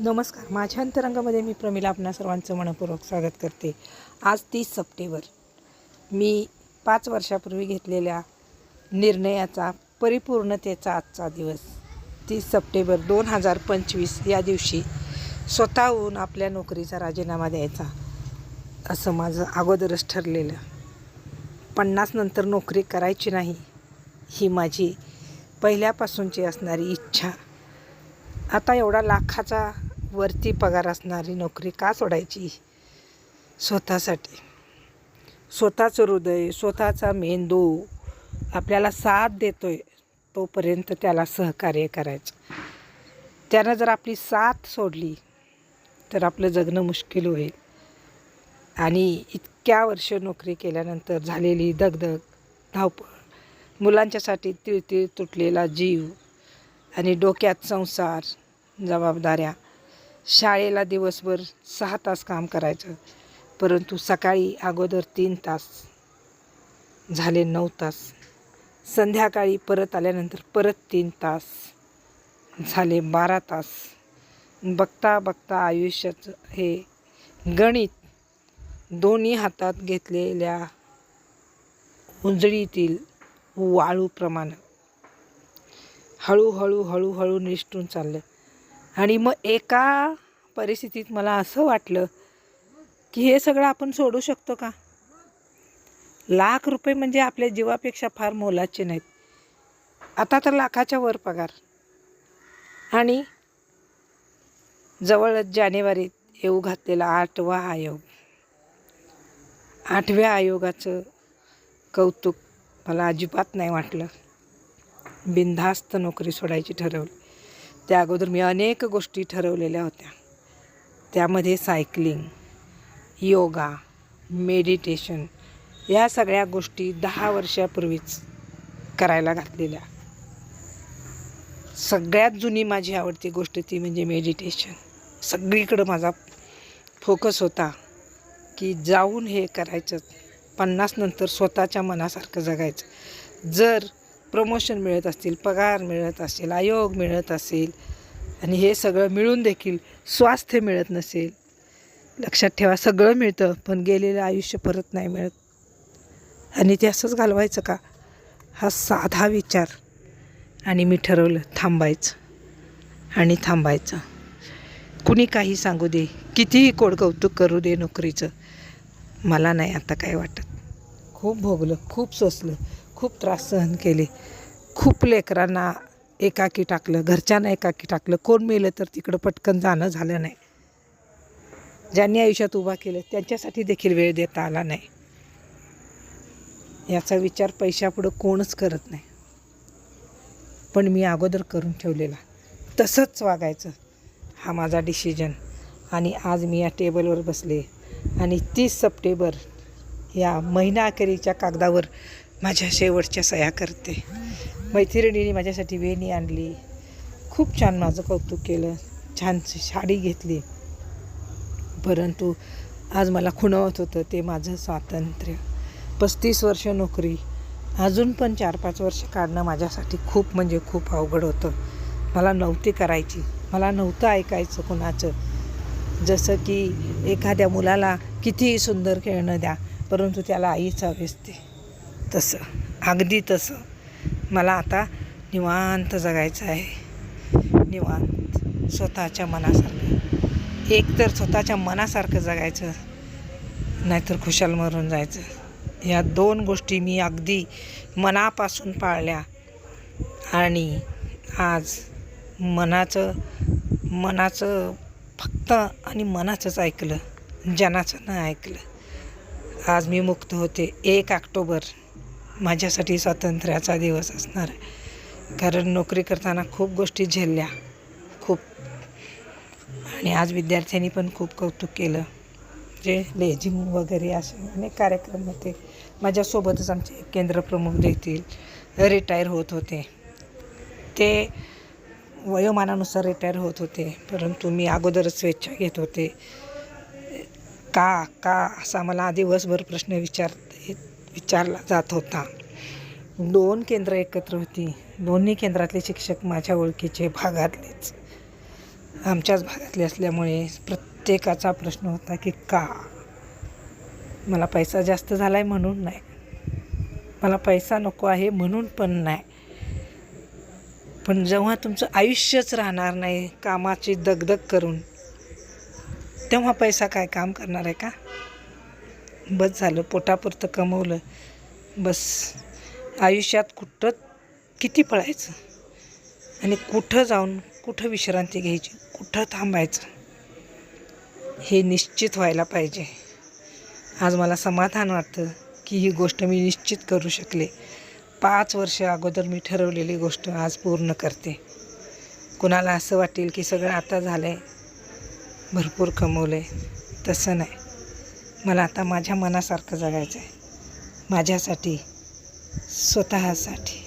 नमस्कार. माझ्या अंतरंगामध्ये मी प्रमिला आपणा सर्वांचं मनपूर्वक स्वागत करते. आज तीस सप्टेंबर. मी पाच वर्षापूर्वी घेतलेल्या निर्णयाचा परिपूर्णतेचा आजचा दिवस. तीस सप्टेंबर दोन हजार पंचवीस या दिवशी स्वतःहून आपल्या नोकरीचा राजीनामा द्यायचा असं माझं अगोदरच ठरलेलं. पन्नास नंतर नोकरी करायची नाही ही माझी पहिल्यापासूनची असणारी इच्छा. आता एवढा लाखाचा वरती पगार असणारी नोकरी का सोडायची? स्वतःसाठी. स्वतःचं हृदय स्वतःचा मेंदू आपल्याला साथ देतो आहे तोपर्यंत त्याला सहकार्य करायचं. त्यानं जर आपली साथ सोडली तर आपलं जगणं मुश्किल होईल. आणि इतक्या वर्ष नोकरी केल्यानंतर झालेली दगदग धावपळ मुलांच्यासाठी तिळतिळ तुटलेला जीव आणि डोक्यात संसार जबाबदाऱ्या शाळेला दिवसभर सहा तास काम करायचं. परंतु सकाळी अगोदर तीन तास झाले नऊ तास. संध्याकाळी परत आल्यानंतर परत तीन तास झाले बारा तास. बघता बघता आयुष्याचं हे गणित दोन्ही हातात घेतलेल्या उंजळीतील वाळूप्रमाणे हळूहळू हळूहळू निष्ठून चाललं. आणि मग एका परिस्थितीत मला असं वाटलं की हे सगळं आपण सोडू शकतो का? लाख रुपये म्हणजे आपल्या जीवापेक्षा फार मोलाचे नाहीत. आता तर लाखाच्या वर पगार. आणि जवळच जानेवारीत येऊ घातलेला आठवा आयोग. आठव्या आयोगाचं कौतुक मला अजिबात नाही वाटलं. बिनधास्त नोकरी सोडायची ठरवली. त्या अगोदर मी अनेक गोष्टी ठरवलेल्या होत्या. त्यामध्ये सायकलिंग योगा मेडिटेशन या सगळ्या गोष्टी दहा वर्षापूर्वीच करायला घातलेल्या. सगळ्यात जुनी माझी आवडती गोष्ट ती म्हणजे मेडिटेशन. सगळीकडं माझा फोकस होता की जाऊन हे करायचं पन्नास नंतर स्वतःच्या मनासारखं जगायचं. जर प्रमोशन मिळत असतील पगार मिळत असेल आयोग मिळत असेल आणि हे सगळं मिळून देखील स्वास्थ्य मिळत नसेल. लक्षात ठेवा सगळं मिळतं पण गेलेलं आयुष्य परत नाही मिळत. आणि ते असंच घालवायचं का? हा साधा विचार. आणि मी ठरवलं थांबायचं. आणि थांबायचं. कुणी काही सांगू दे कितीही कोड कौतुक करू दे नोकरीचं. मला नाही आता काय वाटत. खूप भोगलं खूप सोसलं. खूप त्रास सहन केले. खूप लेकरांना एकाकी टाकलं घरच्यांना एकाकी टाकलं. कोण मेलं तर तिकडं पटकन जाणं झालं नाही. ज्यांनी आयुष्यात उभा केलं त्यांच्यासाठी देखील वेळ देता आला नाही. याचा विचार पैशापुढं कोणच करत नाही. पण मी अगोदर करून ठेवलेला. तसंच वागायचं. हा माझा डिसिजन आणि आज मी या टेबलवर बसले. आणि तीस सप्टेंबर या महिना अखेरीच्या कागदावर माझ्या शेवटच्या सह्या करते. मैत्रिणीने माझ्यासाठी वेणी आणली. खूप छान माझं कौतुक केलं. छानशी साडी घेतली. परंतु आज मला खुणवत होतं ते माझं स्वातंत्र्य. पस्तीस वर्ष नोकरी. अजून पण चार पाच वर्ष काढणं माझ्यासाठी खूप म्हणजे खूप अवघड होतं. मला नव्हती करायची. मला नव्हतं ऐकायचं कुणाचं. जसं की एखाद्या मुलाला कितीही सुंदर खेळणं द्या परंतु त्याला आईच हवेसते तसं. अगदी तसं. मला आता निवांत जगायचं आहे. निवांत स्वतःच्या मनासारखं. एक तर स्वतःच्या मनासारखं जगायचं नाहीतर खुशाल मरून जायचं. या दोन गोष्टी मी अगदी मनापासून पाळल्या. आणि आज मनाचं मनाचं फक्त आणि मनाचंच ऐकलं. जनाचं न ऐकलं. आज मी मुक्त होते. एक ऑक्टोबर माझ्यासाठी स्वातंत्र्याचा दिवस असणार आहे. कारण नोकरी करताना खूप गोष्टी झेलल्या. खूप. आणि आज विद्यार्थ्यांनी पण खूप कौतुक केलं. जे लेझिम वगैरे असे अनेक कार्यक्रम होते. माझ्यासोबतच आमचे केंद्रप्रमुख देखील रिटायर होत होते. ते वयोमानानुसार रिटायर होत होते. परंतु मी अगोदरच स्वेच्छा घेत होते. का का असा मला दिवसभर प्रश्न विचार विचारला जात होता. दोन केंद्र एकत्र होती. दोन्ही केंद्रातले शिक्षक माझ्या ओळखीचे भागातलेच. आमच्याच भागातले असल्यामुळे प्रत्येकाचा प्रश्न होता की का? मला पैसा जास्त झाला आहे म्हणून नाही. मला पैसा नको आहे म्हणून पण नाही. पण जेव्हा तुमचं आयुष्यच राहणार नाही कामाची दगदग करून तेव्हा पैसा काय काम करणार आहे का? बस झालं पोटापुरतं कमवलं. बस. आयुष्यात कुठं किती पळायचं? आणि कुठं जाऊन कुठं विश्रांती घ्यायची? कुठं थांबायचं? हे निश्चित व्हायला पाहिजे. आज मला समाधान वाटतं की ही गोष्ट मी निश्चित करू शकले. पाच वर्ष अगोदर मी ठरवलेली गोष्ट आज पूर्ण करते. कुणाला असं वाटेल की सगळं आता झालं आहे भरपूर कमवलं आहे तसं नाही. मला आता माझ्या मनासारखं जगायचं आहे माझ्यासाठी स्वतःसाठी.